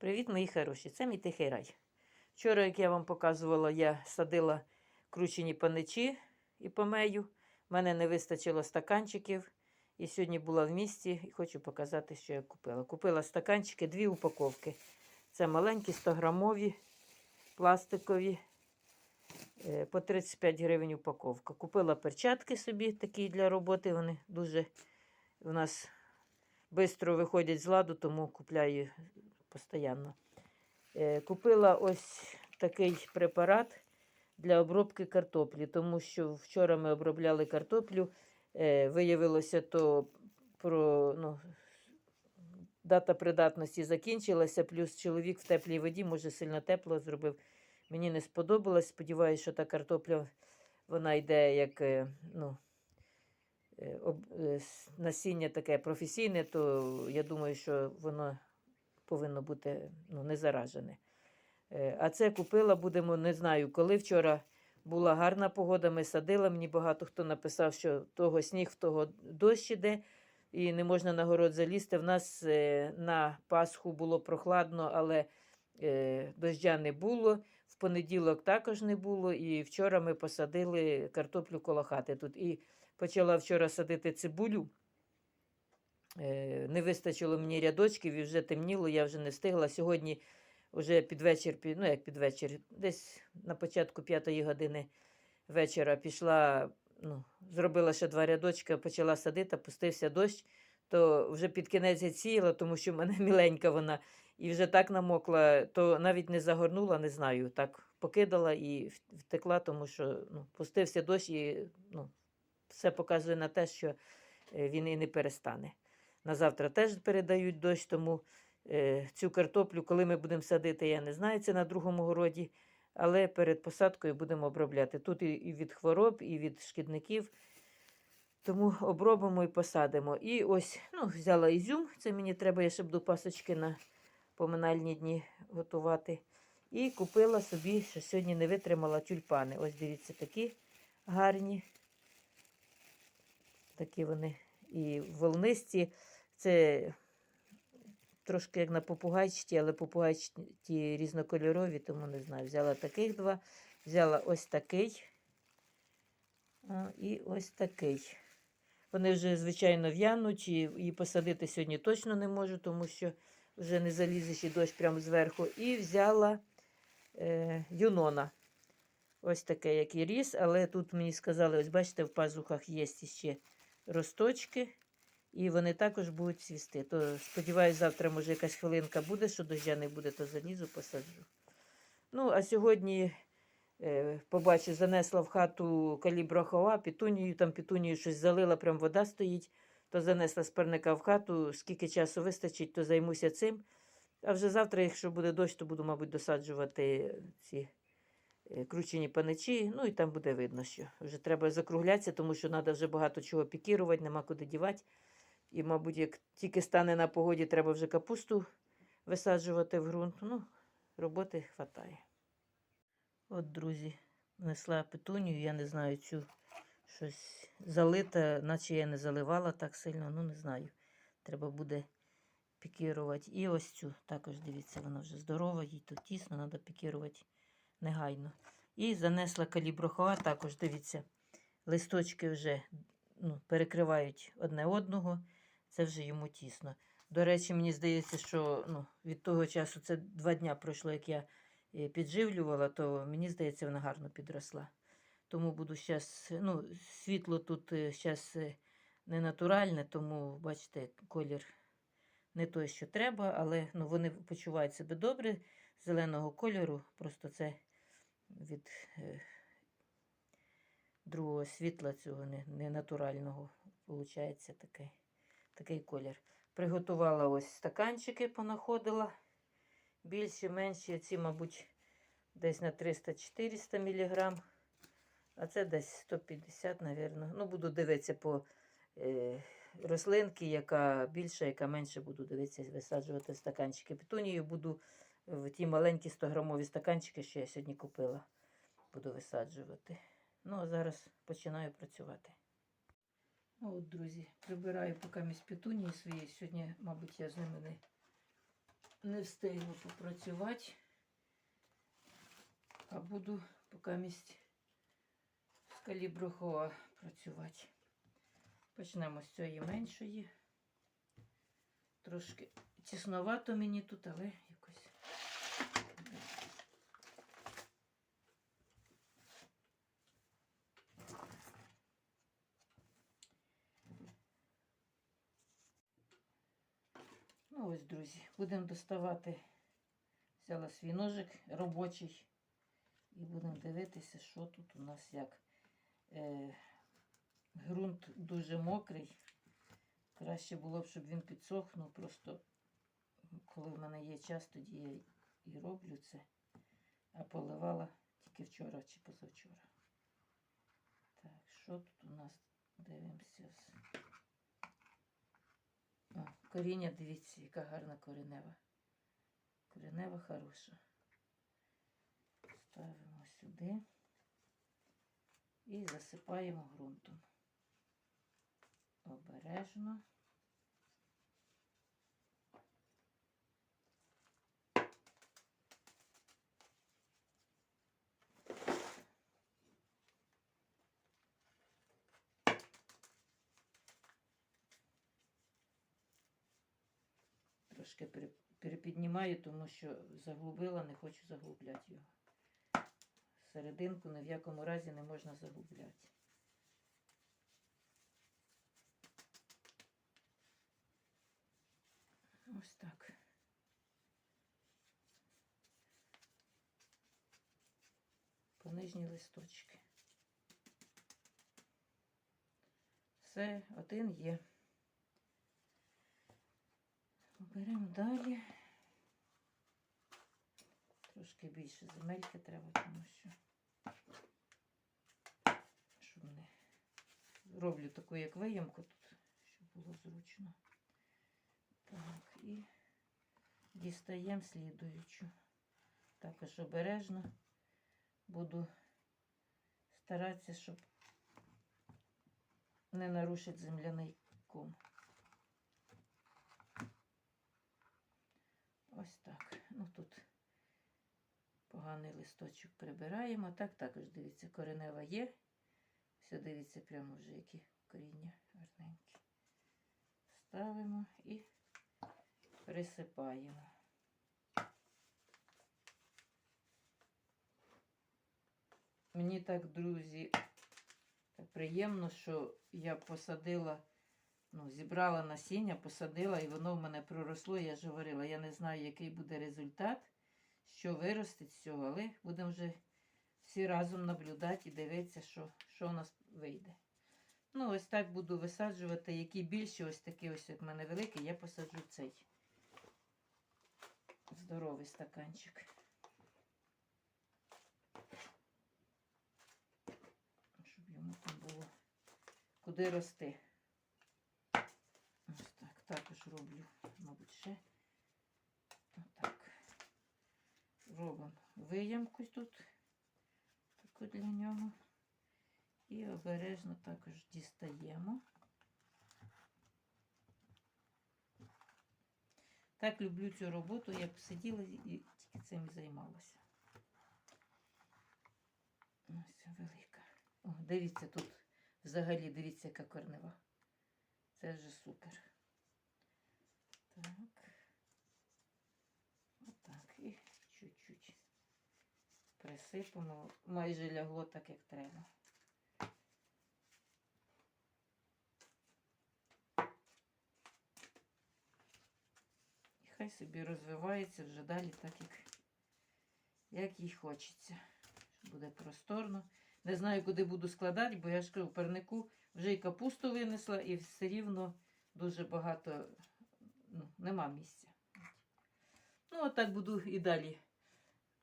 Привіт, мої хороші! Це мій тихий рай. Вчора, як я вам показувала, я садила кручені паничі і помею. У мене не вистачило стаканчиків. І сьогодні була в місті і хочу показати, що я купила. Купила стаканчики, дві упаковки. Це маленькі 100-грамові, пластикові, е, по 35 гривень упаковка. Купила перчатки собі такі для роботи. Вони дуже у нас швидко виходять з ладу, тому купляю постійно. Е, Купила ось такий препарат для обробки картоплі, тому що вчора ми обробляли картоплю. е, Виявилося, то про ну, дата придатності закінчилася, плюс чоловік в теплій воді, може, сильно тепло зробив. Мені не сподобалось. Сподіваюся, що та картопля вона йде як е, ну, насіння таке професійне, то я думаю, що воно повинно бути ну, не заражене. Е, А це купила, будемо, не знаю, коли вчора була гарна погода, ми садили. Мені багато хто написав, що того сніг, в того дощ іде, і не можна на город залізти. В нас е, на Пасху було прохладно, але е, дождя не було. В понеділок також не було. І вчора ми посадили картоплю коло хати тут. І почала вчора садити цибулю. Е, Не вистачило мені рядочків і вже темніло, я вже не встигла. Сьогодні вже під вечір, ну як під вечір, десь на початку п'ятої години вечора пішла, ну, зробила ще два рядочки, почала садити, пустився дощ, то вже під кінець сіяла, тому що в мене міленька вона, і вже так намокла, то навіть не загорнула, не знаю. Так покидала і втекла, тому що ну, пустився дощ і ну, все показує на те, що е, він і не перестане. На завтра теж передають дощ, тому е, цю картоплю, коли ми будемо садити, я не знаю, це на другому городі, але перед посадкою будемо обробляти. Тут і, від хвороб, і від шкідників. Тому обробимо і посадимо. І ось ну, взяла ізюм, це мені треба, я ще буду пасочки на поминальні дні готувати. І купила собі, що сьогодні не витримала тюльпани. Ось дивіться, такі гарні. Такі вони і волнисті. Це трошки як на попугайчаті, але попугайчаті різнокольорові, тому не знаю. Взяла таких два, взяла ось такий а, і ось такий. Вони вже, звичайно, в'януть, і, і посадити сьогодні точно не можу, тому що вже не залізеш і дощ прямо зверху. І взяла е, юнона. Ось таке, який ріс, але тут мені сказали, ось бачите, в пазухах є ще росточки, і вони також будуть цвісти. То сподіваюся, завтра може якась хвилинка буде, що дождя не буде, то залізу, посаджу. Ну, а сьогодні е, побачу, занесла в хату каліброхова, пітунію, там пітунію щось залила, прям вода стоїть, то занесла з в хату, скільки часу вистачить, то займуся цим. А вже завтра, якщо буде дощ, то буду, мабуть, досаджувати ці кручені паничі, ну і там буде видно, що вже треба закруглятися, тому що треба вже багато чого пікірувати, нема куди дівати. І, мабуть, як тільки стане на погоді, треба вже капусту висаджувати в ґрунт. Ну, роботи хватає. От, друзі, несла петунію, я не знаю, цю щось залита, наче я не заливала так сильно, ну не знаю. Треба буде пікірувати. І ось цю також дивіться, вона вже здорова, їй тут тісно, треба пікірувати негайно. І занесла каліброхоа, також дивіться, листочки вже ну, перекривають одне одного, це вже йому тісно. До речі, мені здається, що ну, від того часу це два дня пройшло, як я е, підживлювала, то мені здається, вона гарно підросла. Тому буду зараз, ну, світло тут зараз не натуральне, тому, бачите, колір не той, що треба, але ну, вони почувають себе добре зеленого кольору. Просто це від е, другого світла цього не, не. Виходить такий, такий колір. Приготувала ось стаканчики, понаходила. Більші, менші, ці, мабуть, десь на 300-400 мг. А це десь 150, мабуть. Ну, буду дивитися по е, рослинки, яка більша, яка менше, буду дивитися, висаджувати стаканчики. Петунію буду в ті маленькі 100-грамові стаканчики, що я сьогодні купила, буду висаджувати. Ну, а зараз починаю працювати. Ну, от, друзі, прибираю поки місь петунії свої. Сьогодні, мабуть, я з ними не не встигну попрацювати, а буду поки місць з калібру працювати. Почнемо з цієї меншої. Трошки тісновато мені тут, але якось. Ну ось, друзі, будемо доставати. Взяла свій ножик робочий. І будемо дивитися, що тут у нас як. Е, ґрунт дуже мокрий. Краще було б, щоб він підсохнув. Просто коли в мене є час, тоді я і роблю це. А поливала тільки вчора чи позавчора. Так, що тут у нас? Дивимося. Коріння, дивіться, яка гарна коренева. Коренева хороша. Ставимо сюди і засипаємо ґрунтом. Обережно. Трошки перепіднімаю, тому що заглубила, не хочу заглубляти його. Серединку ні в якому разі не можна заглубляти. Ось так. По нижні листочки. Все, один є. Беремо далі. Трошки більше земельки треба, тому що щоб не роблю таку, як виямку тут, щоб було зручно. Так, і дістаємо слідуючу. Також обережно буду старатися, щоб не нарушити земляний ком. Ось так. Ну тут поганий листочок прибираємо. Так також дивіться, коренева є. Все дивіться прямо вже які коріння гарненькі. Ставимо і присипаємо. Мені так, друзі, приємно, що я посадила, ну, зібрала насіння, посадила, і воно в мене проросло. Я ж говорила, я не знаю, який буде результат, що виростить з цього, але будемо вже всі разом наблюдати і дивитися, що, що у нас вийде. Ну, ось так буду висаджувати, які більші, ось такі ось, як в мене великий, я посаджу цей здоровий стаканчик. Щоб йому там було куди рости. Роблю, мабуть, ще. Отак. Робимо виямку тут, таку для нього. І обережно також дістаємо. Так люблю цю роботу, я б сиділа і тільки цим і займалася. Ось велика. О, дивіться, тут взагалі дивіться, яка корнева. Це вже супер. Так. Отак. І чуть-чуть присипемо. Майже лягло так, як треба. І хай собі розвивається вже далі, так як, як їй хочеться. Буде просторно. Не знаю, куди буду складати, бо я ж кажу, в парнику вже і капусту винесла, і все рівно дуже багато ну, нема місця. Ну, отак буду і далі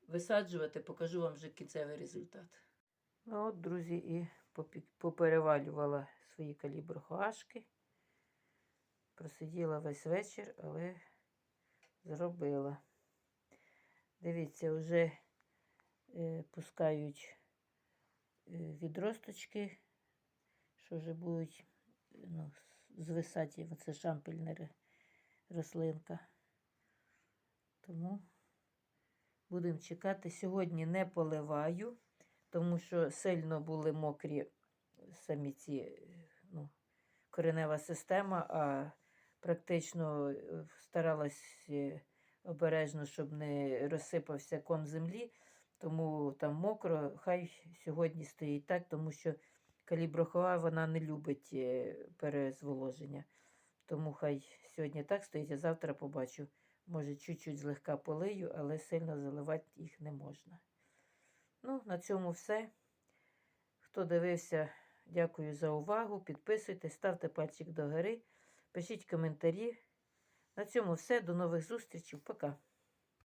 висаджувати, покажу вам вже кінцевий результат. Ну от, друзі, і поперевалювала свої каліброхашки. Просиділа весь вечір, але зробила. Дивіться, вже е, пускають е, відросточки, що вже будуть ну, звисати, це шампельна ри- рослинка. Тому будемо чекати. Сьогодні не поливаю, тому що сильно були мокрі самі ці ну, коренева система, а практично е, старалась е, обережно, щоб не розсипався ком землі. Тому там мокро, хай сьогодні стоїть так, тому що каліброхова вона не любить е, перезволоження. Тому хай сьогодні так стоїть, а завтра побачу. Може, чуть-чуть злегка полию, але сильно заливати їх не можна. Ну, на цьому все. Хто дивився, дякую за увагу. Підписуйтесь, ставте пальчик догори, пишіть коментарі. На цьому все. До нових зустрічей. Пока.